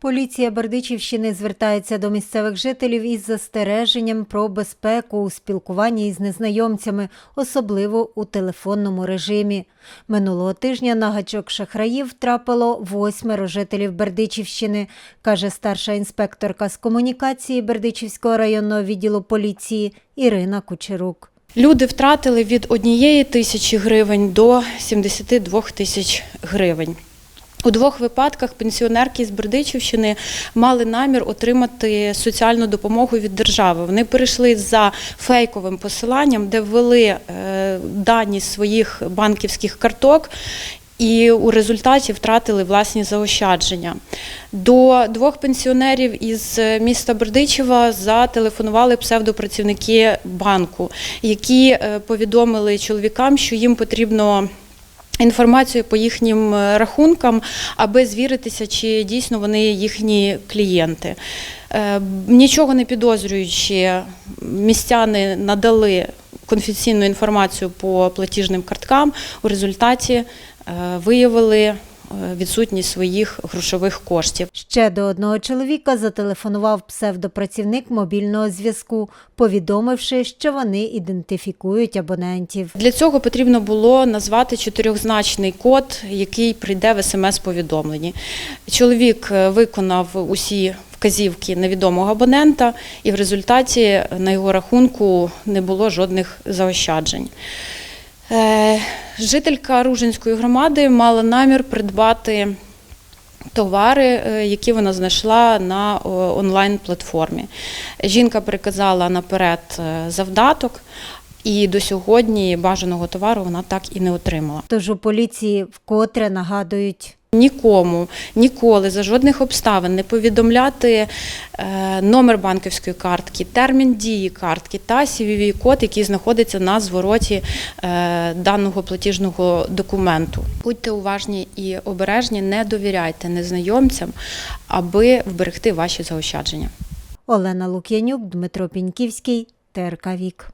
Поліція Бердичівщини звертається до місцевих жителів із застереженням про безпеку у спілкуванні із незнайомцями, особливо у телефонному режимі. Минулого тижня на гачок шахраїв трапило восьмеро жителів Бердичівщини, каже старша інспекторка з комунікації Бердичівського районного відділу поліції Ірина Кучерук. Люди втратили від однієї тисячі гривень до 72 тисяч гривень. У двох випадках пенсіонерки з Бердичівщини мали намір отримати соціальну допомогу від держави. Вони перейшли за фейковим посиланням, де ввели е, дані своїх банківських карток. І у результаті втратили власні заощадження. До двох пенсіонерів із міста Бердичева зателефонували псевдопрацівники банку, які е, повідомили чоловікам, що їм потрібно інформацію по їхнім е, рахункам, аби звіритися, чи дійсно вони їхні клієнти. Е, Нічого не підозрюючи, містяни надали конфіційну інформацію по платіжним карткам. У результаті е, виявили відсутність своїх грошових коштів. Ще до одного чоловіка зателефонував псевдопрацівник мобільного зв'язку, повідомивши, що вони ідентифікують абонентів. Для цього потрібно було назвати чотирьохзначний код, який прийде в смс-повідомленні. Чоловік е, виконав усі вказівки невідомого абонента, і в результаті на його рахунку не було жодних заощаджень. Е, Жителька Ружинської громади мала намір придбати товари, е, які вона знайшла на онлайн-платформі. Жінка приказала наперед е, завдаток, і до сьогодні бажаного товару вона так і не отримала. Тож у поліції вкотре нагадують. Нікому ніколи за жодних обставин не повідомляти е, номер банківської картки, термін дії картки та cvv код який знаходиться на звороті е, даного платіжного документу. Будьте уважні і обережні, не довіряйте незнайомцям, аби вберегти ваші заощадження. Олена Лук'янюк, Дмитро Піньківський, ТРК Вік.